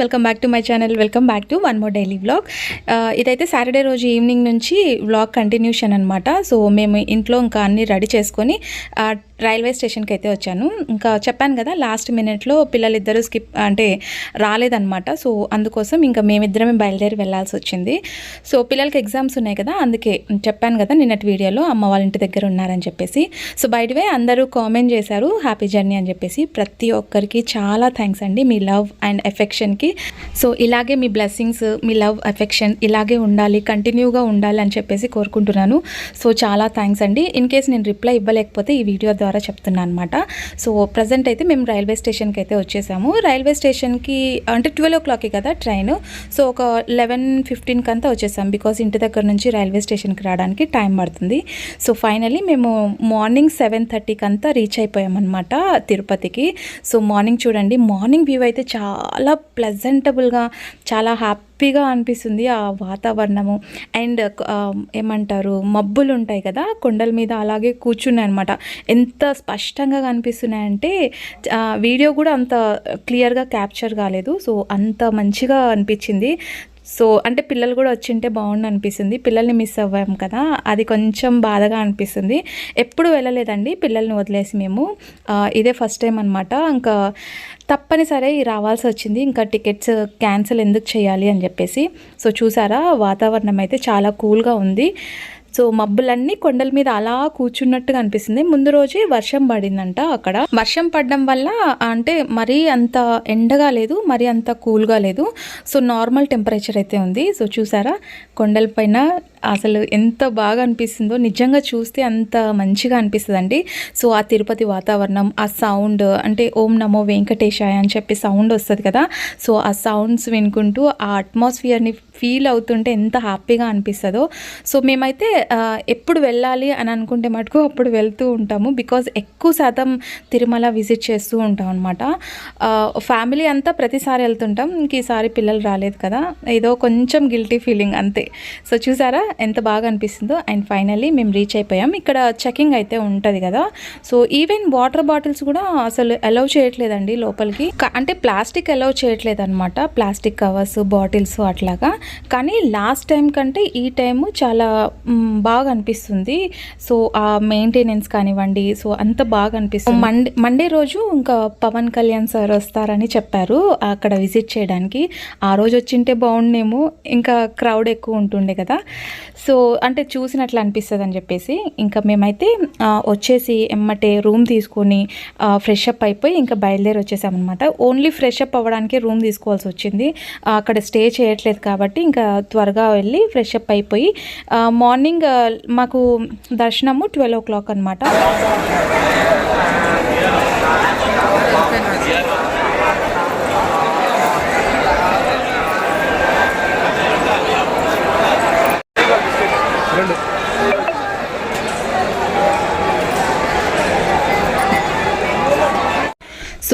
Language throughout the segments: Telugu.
Welcome back to my channel welcome back to one more daily vlog. ఇదైతే సాటర్డే రోజు ఈవినింగ్ నుంచి వ్లాగ్ కంటిన్యూషన్ అనమాట సో మేము ఇంట్లో ఇంకా అన్ని రెడీ చేసుకొని రైల్వే స్టేషన్కి అయితే వచ్చాను. ఇంకా చెప్పాను కదా లాస్ట్ మినిట్లో పిల్లలిద్దరూ స్కిప్ అంటే రాలేదన్నమాట. సో అందుకోసం ఇంకా మేమిద్దరమే బయలుదేరి వెళ్ళాల్సి వచ్చింది. సో పిల్లలకి ఎగ్జామ్స్ ఉన్నాయి కదా అందుకే చెప్పాను కదా నిన్నటి వీడియోలో అమ్మ వాళ్ళ ఇంటి దగ్గర ఉన్నారని చెప్పేసి. సో బయటవే అందరూ కామెంట్ చేశారు హ్యాపీ జర్నీ అని చెప్పేసి. ప్రతి ఒక్కరికి చాలా థ్యాంక్స్ అండి మీ లవ్ అండ్ ఎఫెక్షన్కి. సో ఇలాగే మీ బ్లెస్సింగ్స్ మీ లవ్ ఎఫెక్షన్ ఇలాగే ఉండాలి కంటిన్యూగా ఉండాలి అని చెప్పేసి కోరుకుంటున్నాను. సో చాలా థ్యాంక్స్ అండి. ఇన్ కేస్ నేను రిప్లై ఇవ్వలేకపోతే ఈ వీడియో ద్వారా చెప్తున్నాను అనమాట సో ప్రజెంట్ అయితే మేము రైల్వే స్టేషన్కి అయితే వచ్చేసాము. రైల్వే స్టేషన్కి అంటే ట్వెల్వ్ ఓ క్లాక్కి కదా ట్రైన్. సో ఒక లెవెన్ ఫిఫ్టీన్కి అంతా వచ్చేసాం. బికాస్ ఇంటి దగ్గర నుంచి రైల్వే స్టేషన్కి రావడానికి టైం పడుతుంది. సో ఫైనలీ మేము మార్నింగ్ సెవెన్ థర్టీకి అంతా రీచ్ అయిపోయామన్నమాట తిరుపతికి. సో మార్నింగ్ చూడండి మార్నింగ్ వ్యూ అయితే చాలా ప్లెజెంటబుల్గా చాలా హ్యాపీ హ్యాపీగా అనిపిస్తుంది ఆ వాతావరణము. అండ్ ఏమంటారు మబ్బులు ఉంటాయి కదా కొండల మీద అలాగే కూర్చున్నాయి అనమాట ఎంత స్పష్టంగా కనిపిస్తున్నాయంటే వీడియో కూడా అంత క్లియర్గా క్యాప్చర్ కాలేదు. సో అంత మంచిగా అనిపించింది. సో అంటే పిల్లలు కూడా వచ్చింటే బాగుండు అనిపిస్తుంది. పిల్లల్ని మిస్ అవ్వాం కదా. అది కొంచెం బాధగా అనిపిస్తుంది. ఎప్పుడు వెళ్ళలేదండి పిల్లల్ని వదిలేసి మేము. ఇదే ఫస్ట్ టైం అనమాట ఇంకా తప్పనిసరి రావాల్సి వచ్చింది. ఇంకా టికెట్స్ క్యాన్సిల్ ఎందుకు చేయాలి అని చెప్పేసి. సో చూసారా? వాతావరణం అయితే చాలా కూల్గా ఉంది. సో మబ్బులన్నీ కొండల మీద అలా కూర్చున్నట్టుగా అనిపిస్తుంది. ముందు రోజే వర్షం పడిందంట అక్కడ. వర్షం పడడం వల్ల అంటే మరీ అంత ఎండగా లేదు మరీ అంత కూల్గా లేదు. సో నార్మల్ టెంపరేచర్ అయితే ఉంది. సో చూసారా? కొండల పైన అసలు ఎంత బాగా అనిపిస్తుందో నిజంగా చూస్తే అంత మంచిగా అనిపిస్తుందండి. సో ఆ తిరుపతి వాతావరణం ఆ సౌండ్ అంటే ఓం నమో వెంకటేశాయ అని చెప్పి సౌండ్ వస్తుంది కదా. సో ఆ సౌండ్స్ వినుకుంటూ ఆ అట్మాస్ఫియర్ని ఫీల్ అవుతుంటే ఎంత హ్యాపీగా అనిపిస్తుందో. సో మేమైతే ఎప్పుడు వెళ్ళాలి అని అనుకుంటే మటుకు అప్పుడు వెళ్తూ ఉంటాము. బికాజ్ ఎక్కువ శాతం తిరుమల విజిట్ చేస్తూ ఉంటాం అనమాట ఫ్యామిలీ అంతా ప్రతిసారి వెళ్తుంటాం. ఇంక ఈసారి పిల్లలు రాలేదు కదా. ఏదో కొంచెం గిల్టీ ఫీలింగ్ అంతే. సో చూసారా? ఎంత బాగా అనిపిస్తుందో అండ్ ఫైనల్లీ మేము రీచ్ అయిపోయాం. ఇక్కడ చెకింగ్ అయితే ఉంటుంది కదా. సో ఈవెన్ వాటర్ బాటిల్స్ కూడా అసలు అలౌ చేయట్లేదండి లోపలికి. అంటే ప్లాస్టిక్ అలౌ చేయట్లేదు అనమాట ప్లాస్టిక్ కవర్స్ బాటిల్స్ అట్లాగా. కానీ లాస్ట్ టైం కంటే ఈ టైం చాలా బాగా అనిపిస్తుంది. సో ఆ మెయింటెనెన్స్ కానివ్వండి సో అంత బాగా అనిపిస్తుంది. మండే మండే రోజు ఇంకా పవన్ కళ్యాణ్ సార్ వస్తారని చెప్పారు అక్కడ విజిట్ చేయడానికి. ఆ రోజు వచ్చింటే బాగుండేమో. ఇంకా క్రౌడ్ ఎక్కువ ఉంటుండే కదా. సో అంటే చూసినట్లు అనిపిస్తుంది అని చెప్పేసి ఇంకా మేమైతే వచ్చేసి ఎమ్మటే రూమ్ తీసుకొని ఫ్రెష్ అప్ అయిపోయి ఇంకా బయలుదేరి వచ్చేసామన్నమాట ఓన్లీ ఫ్రెష్ అప్ అవ్వడానికి రూమ్ తీసుకోవాల్సి వచ్చింది అక్కడ స్టే చేయట్లేదు కాబట్టి ఇంకా త్వరగా వెళ్ళి ఫ్రెష్ అప్ అయిపోయి మార్నింగ్ మాకు దర్శనము ట్వెల్వ్ ఓ క్లాక్ అనమాట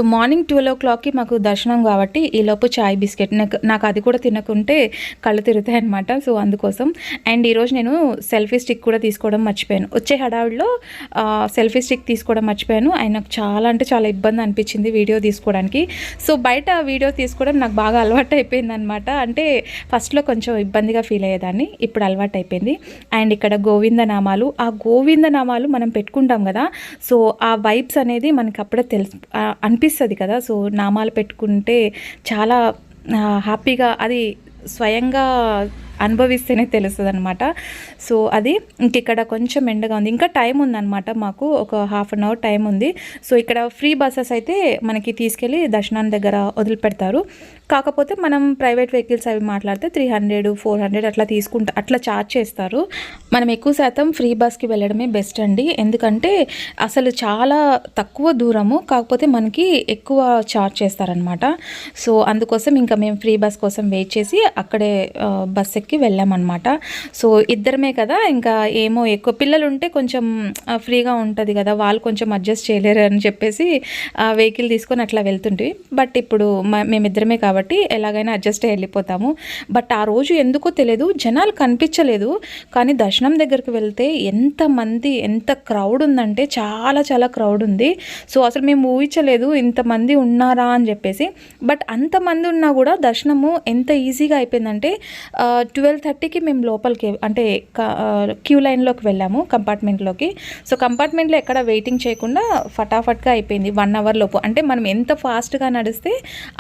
సో మార్నింగ్ ట్వెల్వ్ ఓ క్లాక్కి మాకు దర్శనం కాబట్టి ఈలోపు చాయ్ బిస్కెట్ నాకు నాకు అది కూడా తినకుంటే కళ్ళు తిరుగుతాయి అనమాట సో అందుకోసం. అండ్ ఈరోజు నేను సెల్ఫీ స్టిక్ కూడా తీసుకోవడం మర్చిపోయాను. వచ్చే హడావిడిలో సెల్ఫీ స్టిక్ తీసుకోవడం మర్చిపోయాను. అండ్ నాకు చాలా అంటే చాలా ఇబ్బంది అనిపించింది వీడియో తీసుకోవడానికి. సో బయట వీడియో తీసుకోవడం నాకు బాగా అలవాటు అయిపోయింది అనమాట అంటే ఫస్ట్లో కొంచెం ఇబ్బందిగా ఫీల్ అయ్యేదాన్ని. ఇప్పుడు అలవాటు అయిపోయింది. అండ్ ఇక్కడ గోవింద నామాలు ఆ గోవింద నామాలు మనం పెట్టుకుంటాం కదా. సో ఆ వైబ్స్ అనేది మనకి అప్పుడే తెలుసు అనిపిస్తుంది. అనిపిస్తుంది కదా. సో నామాలు పెట్టుకుంటే చాలా హ్యాపీగా అది స్వయంగా అనుభవిస్తేనే తెలుస్తుంది అనమాట సో అది ఇంక ఇక్కడ కొంచెం ఎండగా ఉంది. ఇంకా టైం ఉందన్నమాట మాకు. ఒక హాఫ్ అన్ అవర్ టైం ఉంది. సో ఇక్కడ ఫ్రీ బస్సెస్ అయితే మనకి తీసుకెళ్ళి దర్శనాన్ని దగ్గర వదిలిపెడతారు. కాకపోతే మనం ప్రైవేట్ వెహికల్స్ అవి మాట్లాడితే త్రీ హండ్రెడ్ ఫోర్ హండ్రెడ్ అట్లా తీసుకుంటా అట్లా ఛార్జ్ చేస్తారు. మనం ఎక్కువ శాతం ఫ్రీ బస్కి వెళ్ళడమే బెస్ట్ అండి. ఎందుకంటే అసలు చాలా తక్కువ దూరము కాకపోతే మనకి ఎక్కువ ఛార్జ్ చేస్తారనమాట సో అందుకోసం ఇంకా మేము ఫ్రీ బస్ కోసం వెయిట్ చేసి అక్కడే బస్ ఎక్కి వెళ్ళామన్నమాట. సో ఇద్దరమే కదా ఇంకా ఏమో ఎక్కువ పిల్లలు ఉంటే కొంచెం ఫ్రీగా ఉంటుంది కదా వాళ్ళు కొంచెం అడ్జస్ట్ చేయలేరు అని చెప్పేసి వెహికల్ తీసుకొని అట్లా వెళ్తుంటే. బట్ ఇప్పుడు మ- మేమిద్దరమే కాబట్టి కాబట్టి ఎలాగైనా అడ్జస్ట్ అయ్యి వెళ్ళిపోతాము. బట్ ఆ రోజు ఎందుకో తెలియదు జనాలు కనిపించలేదు. కానీ దర్శనం దగ్గరికి వెళ్తే ఎంతమంది ఎంత క్రౌడ్ ఉందంటే చాలా చాలా క్రౌడ్ ఉంది. సో అసలు మేము ఊహించలేదు ఇంతమంది ఉన్నారా అని చెప్పేసి. బట్ అంతమంది ఉన్నా కూడా దర్శనము ఎంత ఈజీగా అయిపోయిందంటే ట్వెల్వ్ థర్టీకి మేము లోపలికి అంటే క్యూ లైన్లోకి వెళ్ళాము కంపార్ట్మెంట్లోకి. సో కంపార్ట్మెంట్లో ఎక్కడ వెయిటింగ్ చేయకుండా ఫటాఫట్గా అయిపోయింది వన్ అవర్ లోపు. అంటే మనం ఎంత ఫాస్ట్గా నడిస్తే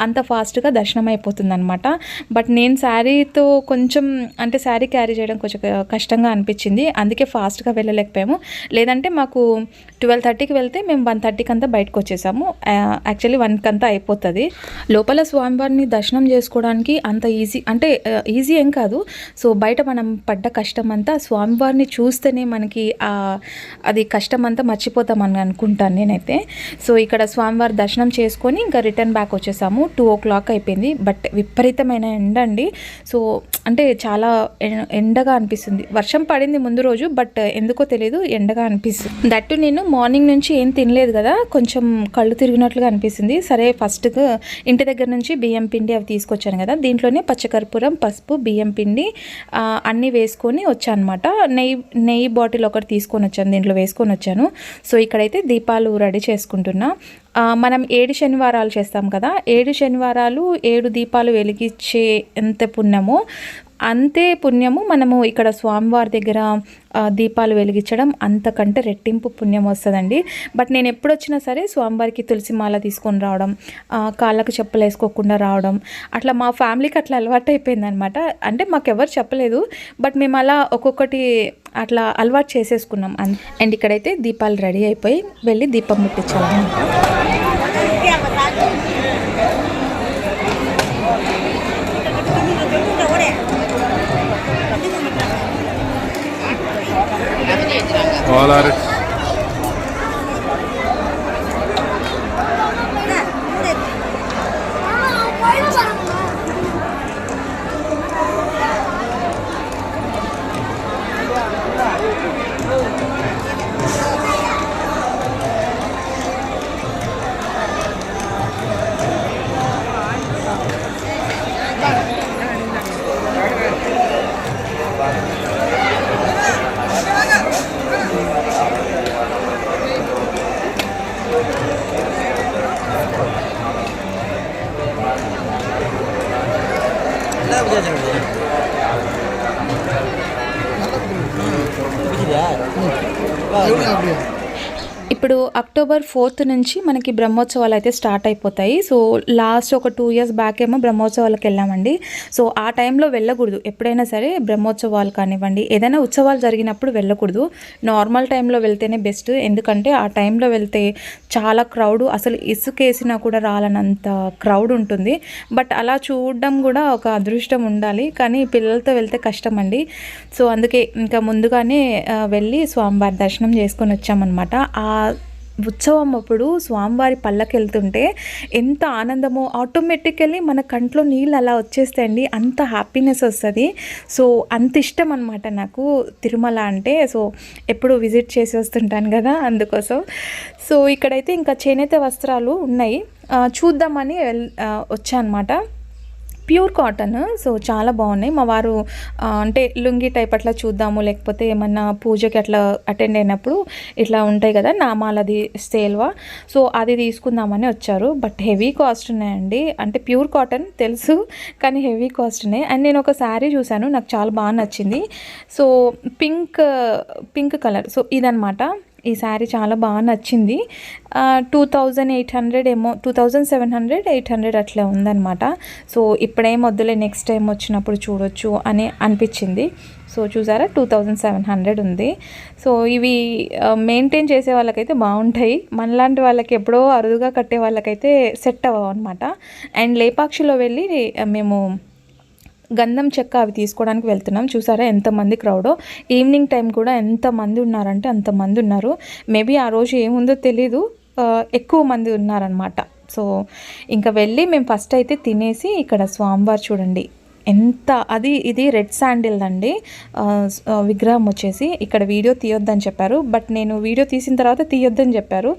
అంత ఫాస్ట్గా దర్శనం అయిపోతుంది అనమాట బట్ నేను శారీతో కొంచెం అంటే శారీ క్యారీ చేయడం కొంచెం కష్టంగా అనిపించింది. అందుకే ఫాస్ట్గా వెళ్ళలేకపోయాము. లేదంటే మాకు ట్వెల్వ్ థర్టీకి వెళ్తే మేము వన్ థర్టీకి అంతా బయటకు వచ్చేసాము యాక్చువల్లీ వన్కి అంతా అయిపోతుంది. లోపల స్వామివారిని దర్శనం చేసుకోవడానికి అంత ఈజీ అంటే ఈజీ ఏం కాదు. సో బయట మనం పడ్డ కష్టం అంతా స్వామివారిని చూస్తేనే మనకి అది కష్టం అంతా మర్చిపోతామని అనుకుంటాను నేనైతే. సో ఇక్కడ స్వామివారి దర్శనం చేసుకొని ఇంకా రిటర్న్ బ్యాక్ వచ్చేసాము. టూ ఓ క్లాక్ అయిపోయింది. బట్ విపరీతమైన ఎండ అండి సో అంటే చాలా ఎండగా అనిపిస్తుంది. వర్షం పడింది ముందు రోజు బట్ ఎందుకో తెలియదు ఎండగా అనిపిస్తుంది. దట్టు నేను మార్నింగ్ నుంచి ఏం తినలేదు కదా కొంచెం కళ్ళు తిరిగినట్లుగా అనిపిస్తుంది. సరే ఫస్ట్గా ఇంటి దగ్గర నుంచి బియ్యం పిండి అవి తీసుకొచ్చాను కదా దీంట్లోనే పచ్చకర్పూరం పసుపు బియ్యం పిండి అన్నీ వేసుకొని వచ్చాను అనమాట నెయ్యి నెయ్యి బాటిల్ ఒకటి తీసుకొని వచ్చాను దీంట్లో వేసుకొని వచ్చాను. సో ఇక్కడైతే దీపాలు రెడీ చేసుకుంటున్నా. మనం ఏడు శనివారాలు చేస్తాం కదా ఏడు శనివారాలు ఏడు దీపాలు వెలిగించే ఎంత పుణ్యమో అంతే పుణ్యము మనము ఇక్కడ స్వామివారి దగ్గర దీపాలు వెలిగించడం అంతకంటే రెట్టింపు పుణ్యం వస్తుందండి. బట్ నేను ఎప్పుడు వచ్చినా సరే స్వామివారికి తులసి మాల తీసుకొని రావడం కాళ్ళకు చెప్పులు వేసుకోకుండా రావడం అట్లా మా ఫ్యామిలీకి అట్లా అలవాటు అయిపోయిందనమాట. అంటే మాకు ఎవరు చెప్పలేదు బట్ మేము అలా ఒక్కొక్కటి అట్లా అలవాటు చేసేసుకున్నాం. అన్- అండ్ ఇక్కడైతే దీపాలు రెడీ అయిపోయి వెళ్ళి దీపం ముట్టించాలన్నమాట Kovalar இவனுங்க அப்படியே ఇప్పుడు అక్టోబర్ ఫోర్త్ నుంచి మనకి బ్రహ్మోత్సవాలు అయితే స్టార్ట్ అయిపోతాయి. సో లాస్ట్ ఒక టూ ఇయర్స్ బ్యాక్ ఏమో బ్రహ్మోత్సవాలకు వెళ్ళామండి. సో ఆ టైంలో వెళ్ళకూడదు. ఎప్పుడైనా సరే బ్రహ్మోత్సవాలు కానివ్వండి ఏదైనా ఉత్సవాలు జరిగినప్పుడు వెళ్ళకూడదు. నార్మల్ టైంలో వెళ్తేనే బెస్ట్ ఎందుకంటే ఆ టైంలో వెళ్తే చాలా క్రౌడ్ అసలు ఇసుకేసినా కూడా రాలనంత క్రౌడ్ ఉంటుంది. బట్ అలా చూడడం కూడా ఒక అదృష్టం ఉండాలి. కానీ పిల్లలతో వెళ్తే కష్టం అండి సో అందుకే ఇంకా ముందుగానే వెళ్ళి స్వామివారి దర్శనం చేసుకొని వచ్చామన్నమాట. ఆ ఉత్సవం అప్పుడు స్వామివారి పళ్ళకి వెళ్తుంటే ఎంత ఆనందమో ఆటోమేటికల్లీ మన కంట్లో నీళ్ళు అలా వచ్చేస్తాయండి. అంత హ్యాపీనెస్ వస్తుంది. సో అంత ఇష్టం అనమాట నాకు తిరుమల అంటే. సో ఎప్పుడు విజిట్ చేసి వస్తుంటాను కదా అందుకోసం. సో ఇక్కడైతే ఇంకా చేనేత వస్త్రాలు ఉన్నాయి. చూద్దామని వెల్ వచ్చా అనమాట ప్యూర్ కాటన్ సో చాలా బాగున్నాయి. మా వారు అంటే లుంగి టైప్ అట్లా చూద్దాము లేకపోతే ఏమన్నా పూజకి అట్లా అటెండ్ అయినప్పుడు ఇట్లా ఉంటాయి కదా నామాలది సేల్వా. సో అది తీసుకుందామని వచ్చారు. బట్ హెవీ కాస్ట్ ఉన్నాయండి. అంటే ప్యూర్ కాటన్ తెలుసు కానీ హెవీ కాస్ట్ ఉన్నాయి. అండ్ నేను ఒక శారీ చూశాను నాకు చాలా బాగా నచ్చింది. So pink pink colour. So ఇదనమాట ఈ శారీ చాలా బాగా నచ్చింది. టూ థౌజండ్ ఎయిట్ హండ్రెడ్ ఏమో two thousand seven hundred eight hundred అట్లా ఉందన్నమాట. సో ఇప్పుడేం వద్దులే నెక్స్ట్ టైం వచ్చినప్పుడు చూడొచ్చు అని అనిపించింది. సో చూసారా? టూ థౌజండ్ సెవెన్ హండ్రెడ్ ఉంది. సో ఇవి మెయింటైన్ చేసే వాళ్ళకైతే బాగుంటాయి. మనలాంటి వాళ్ళకి ఎప్పుడో అరుదుగా కట్టే వాళ్ళకైతే సెట్ అవ్వవు అనమాట అండ్ లేపాక్షిలో వెళ్ళి మేము గంధం చెక్క అవి తీసుకోవడానికి వెళ్తున్నాం. చూసారా ఎంతమంది క్రౌడో? ఈవినింగ్ టైం కూడా ఎంతమంది ఉన్నారంటే అంతమంది ఉన్నారు. మేబీ ఆ రోజు ఏముందో తెలీదు. ఎక్కువ మంది ఉన్నారనమాట సో ఇంకా వెళ్ళి మేము ఫస్ట్ అయితే తినేసి ఇక్కడ స్వామివారు చూడండి. ఎంత అది ఇది రెడ్ శాండిల్ అండి విగ్రహం వచ్చేసి ఇక్కడ వీడియో తీయొద్దని చెప్పారు. బట్ నేను వీడియో తీసిన తర్వాత తీయొద్దని చెప్పారు.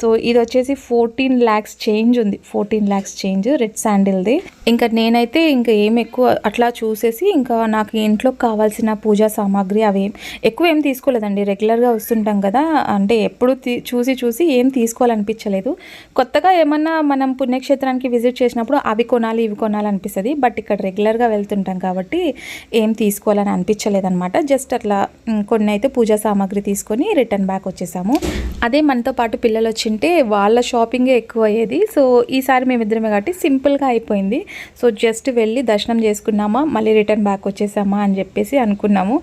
సో ఇది వచ్చేసి ఫోర్టీన్ ల్యాక్స్ చేంజ్ ఉంది. ఫోర్టీన్ ల్యాక్స్ చేంజ్ రెడ్ శాండిల్ది ఇంకా నేనైతే ఇంకా ఏం ఎక్కువ అట్లా చూసేసి ఇంకా నాకు ఇంట్లో కావాల్సిన పూజా సామాగ్రి అవి ఎక్కువ ఏం తీసుకోలేదండి. రెగ్యులర్గా వస్తుంటాం కదా. అంటే ఎప్పుడు చూసి చూసి ఏం తీసుకోవాలనిపించలేదు. కొత్తగా ఏమన్నా మనం పుణ్యక్షేత్రానికి విజిట్ చేసినప్పుడు అవి కొనాలి ఇవి కొనాలి అనిపిస్తుంది బట్ ఇక్కడ రెగ్యులర్గా వెళ్తుంటాం కాబట్టి ఏం తీసుకోవాలని అనిపించలేదన్నమాట. జస్ట్ అట్లా కొన్ని అయితే పూజా సామాగ్రి తీసుకొని రిటర్న్ బ్యాక్ వచ్చేసాము. అదే మనతో పాటు పిల్లలు వచ్చింటే వాళ్ళ షాపింగే ఎక్కువ అయ్యేది సో ఈసారి మేమిద్దరమే కాబట్టి సింపుల్గా అయిపోయింది. సో జస్ట్ వెళ్ళి దర్శనం చేసుకున్నామా మళ్ళీ రిటర్న్ బ్యాక్ వచ్చేసామా అని చెప్పేసి అనుకున్నాము.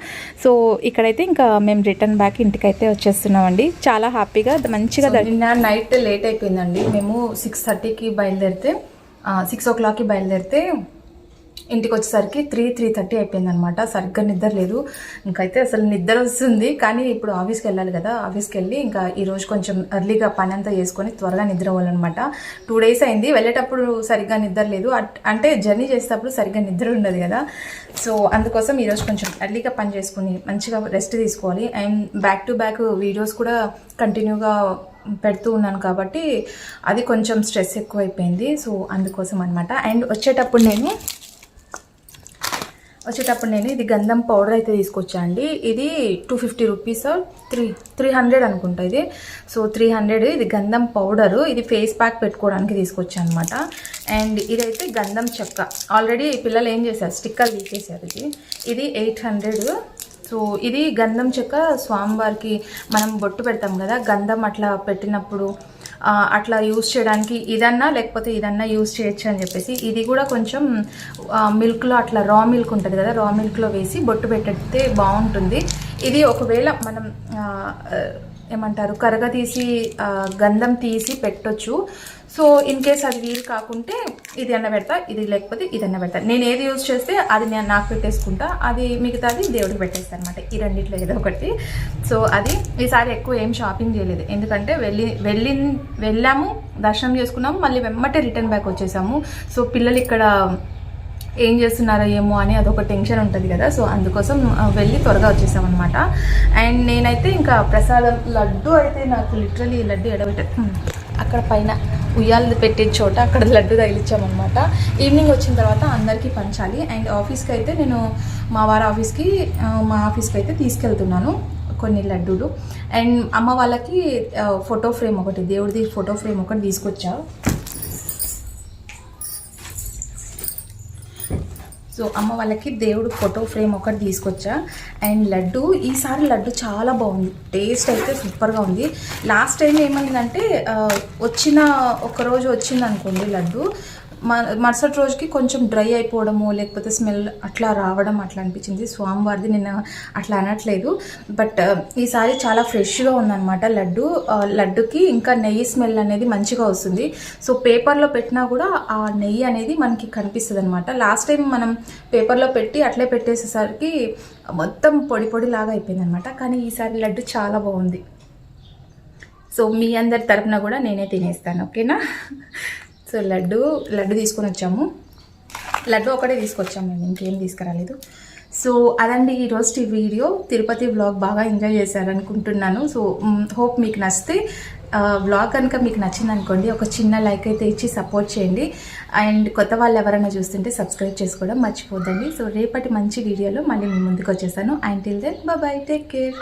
సో ఇక్కడైతే ఇంకా మేము రిటర్న్ బ్యాక్ ఇంటికైతే వచ్చేస్తున్నామండి. చాలా హ్యాపీగా మంచిగా నిన్న నైట్ లేట్ అయిపోయిందండి. మేము సిక్స్ థర్టీకి బయలుదేరితే సిక్స్ ఓ క్లాక్కి బయలుదేరితే ఇంటికి వచ్చేసరికి త్రీ త్రీ థర్టీ అయిపోయింది అనమాట సరిగ్గా నిద్ర లేదు. ఇంకైతే అసలు నిద్ర వస్తుంది. కానీ ఇప్పుడు ఆఫీస్కి వెళ్ళాలి కదా. ఆఫీస్కి వెళ్ళి ఇంకా ఈరోజు కొంచెం ఎర్లీగా పని అంతా చేసుకొని త్వరగా నిద్ర అవ్వాలన్నమాట టూ డేస్ అయింది. వెళ్ళేటప్పుడు సరిగ్గా నిద్ర లేదు. అంటే జర్నీ చేసేటప్పుడు సరిగ్గా నిద్ర ఉండదు కదా. సో అందుకోసం ఈరోజు కొంచెం ఎర్లీగా పని చేసుకుని మంచిగా రెస్ట్ తీసుకోవాలి. And back to back videos కూడా కంటిన్యూగా పెడుతూ ఉన్నాను కాబట్టి అది కొంచెం స్ట్రెస్ ఎక్కువైపోయింది. సో అందుకోసం అనమాట అండ్ వచ్చేటప్పుడు నేను వచ్చేటప్పుడు నేను ఇది గంధం పౌడర్ అయితే తీసుకొచ్చా అండి. ఇది two fifty rupees three three hundred అనుకుంటా ఇది. సో త్రీ హండ్రెడ్ ఇది గంధం పౌడరు. ఇది ఫేస్ ప్యాక్ పెట్టుకోవడానికి తీసుకొచ్చా అనమాట అండ్ ఇదైతే గంధం చెక్క. ఆల్రెడీ పిల్లలు ఏం చేశారు? స్టిక్కర్ తీసేసారు ఇది. ఇది ఎయిట్ హండ్రెడ్ సో ఇది గంధం చెక్క స్వామివారికి మనం బొట్టు పెడతాం కదా గంధం అట్లా పెట్టినప్పుడు అట్లా యూస్ చేయడానికి ఇదన్నా లేకపోతే ఇదన్నా యూస్ చేయొచ్చు అని చెప్పేసి ఇది కూడా కొంచెం మిల్క్లో అట్లా రా మిల్క్ ఉంటుంది కదా రా మిల్క్లో వేసి బొట్టు పెట్టితే బాగుంటుంది. ఇది ఒకవేళ మనం ఏమంటారు కరగ తీసి గంధం తీసి పెట్టొచ్చు. సో ఇన్ కేస్ అది వీలు కాకుంటే ఇది అన్న పెడతా ఇది లేకపోతే ఇది అన్న పెడతా. నేను ఏది యూజ్ చేస్తే అది నేను నాకు పెట్టేసుకుంటా అది మిగతాది దేవుడికి పెట్టేస్తాను అనమాట ఈ రెండిట్లో ఏదో ఒకటి. సో అది ఈసారి ఎక్కువ ఏం షాపింగ్ చేయలేదు. ఎందుకంటే వెళ్ళి వెళ్ళి వెళ్ళాము దర్శనం చేసుకున్నాము మళ్ళీ వెమ్మటే రిటర్న్ బ్యాక్ వచ్చేసాము. సో పిల్లలు ఇక్కడ ఏం చేస్తున్నారో ఏమో అని అదొక టెన్షన్ ఉంటుంది కదా. సో అందుకోసం వెళ్ళి త్వరగా వచ్చేసామన్నమాట. అండ్ నేనైతే ఇంకా ప్రసాదం లడ్డు అయితే నాకు లిటరలీ లడ్డు ఎడబెట్ట అక్కడ పైన ఉయ్యాలు పెట్టే చోట అక్కడ లడ్డు తగిలిచ్చామన్నమాట. ఈవినింగ్ వచ్చిన తర్వాత అందరికీ పంచాలి. అండ్ ఆఫీస్కి అయితే నేను మా వారి ఆఫీస్కి మా ఆఫీస్కి అయితే తీసుకెళ్తున్నాను. కొన్ని లడ్డూలు. అండ్ అమ్మ వాళ్ళకి ఫోటో ఫ్రేమ్ ఒకటి దేవుడిది ఫోటో ఫ్రేమ్ ఒకటి తీసుకొచ్చా. సో అమ్మ వాళ్ళకి దేవుడు ఫోటో ఫ్రేమ్ ఒకటి తీసుకొచ్చా. అండ్ లడ్డు ఈసారి లడ్డు చాలా బాగుంది. టేస్ట్ అయితే సూపర్గా ఉంది. లాస్ట్ టైం ఏమైందంటే వచ్చిన ఒక రోజు వచ్చింది అనుకోండి లడ్డు మరుసటి రోజుకి కొంచెం డ్రై అయిపోవడము లేకపోతే స్మెల్ అట్లా రావడం అట్లా అనిపించింది. స్వామివారిది నేను అట్లా అనట్లేదు. బట్ ఈసారి చాలా ఫ్రెష్గా ఉందన్నమాట లడ్డు. లడ్డుకి ఇంకా నెయ్యి స్మెల్ అనేది మంచిగా వస్తుంది. సో పేపర్లో పెట్టినా కూడా ఆ నెయ్యి అనేది మనకి కనిపిస్తుంది అనమాట లాస్ట్ టైం మనం పేపర్లో పెట్టి అట్లే పెట్టేసేసరికి మొత్తం పొడి పొడి లాగా అయిపోయింది అనమాట కానీ ఈసారి లడ్డు చాలా బాగుంది. సో మీ అందరి తరఫున కూడా నేనే తినేస్తాను. ఓకేనా? సో లడ్డు లడ్డు తీసుకొని వచ్చాము. లడ్డు ఒకటే తీసుకొచ్చాము మేము ఇంకేం తీసుకురాలేదు. సో అదండి ఈరోజు ఈ వీడియో. తిరుపతి వ్లాగ్ బాగా ఎంజాయ్ చేశారనుకుంటున్నాను. సో హోప్ మీకు నచ్చితే వ్లాగ్ కనుక మీకు నచ్చింది అనుకోండి ఒక చిన్న లైక్ అయితే ఇచ్చి సపోర్ట్ చేయండి. అండ్ కొత్త వాళ్ళు ఎవరైనా చూస్తుంటే సబ్స్క్రైబ్ చేసుకోవడం మర్చిపోద్దండి. సో రేపటి మంచి వీడియోలో మళ్ళీ మీ ముందుకు వచ్చేసాను and till then bye take care